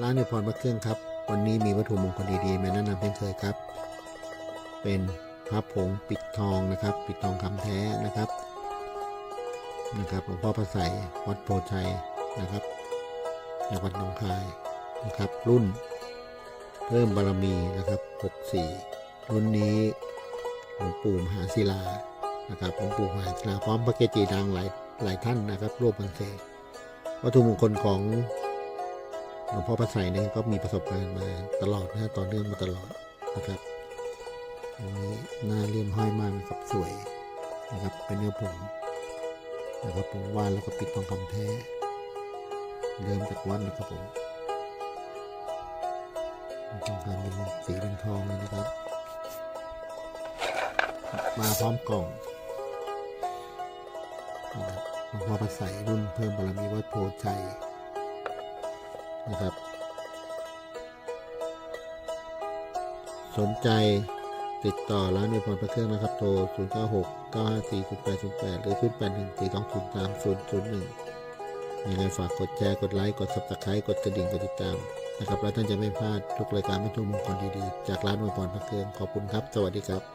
ร้านนิพรพระเครื่องครับ วันนี้มีวัตถุมงคลดีๆมาแนะนำเช่นเคยครับ เป็นพระผงปิดทองนะครับ ปิดทองคำแท้นะครับนะครับหลวงพ่อพระใสยวัดโพชัยนะครับจังหวัดหนองคายนะครับ รุ่นเพิ่มบารมีนะครับ 64 รุ่นนี้หลวงปู่มหาศิลานะครับหลวงปู่มหาศิลาพร้อมพระเกจิดังหลายหลายท่านนะครับร่วมกันเสกวัตถุมงคลของ หลวงพ่อพระไสเนี่ยก็มีประสบการณ์มาตลอดนะฮะต่อเนื่องมาตลอดนะครับอันนี้หน้าเลี่ยมห้อยมากนะครับสวยนะครับเป็นเนื้อผงนะครับผมวานแล้วก็ปิดทองคำแท้เดิมจากวัดนะครับผมทองคำเป็นสีเป็นทองเลยนะครับ มาพร้อมกล่องนะครับหลวงพ่อพระไสรุ่นเพิ่มบารมีวัดโพชัย นะครับ สนใจติดต่อร้านในพรพระเครื่องนะครับ โทร 0 9 6 9 5 4 0 8 0 8 หรือ 0 8 1 4 2 0 3 0 0 1ยังไงฝากกดแชร์ กดไลค์ กด subscribe กดกระดิ่ง กดติดตามนะครับ แล้วท่านจะไม่พลาดทุกรายการไม่ทุกมงคลดีๆ จากร้านในพรพระเครื่อง ขอบคุณครับ สวัสดีครับ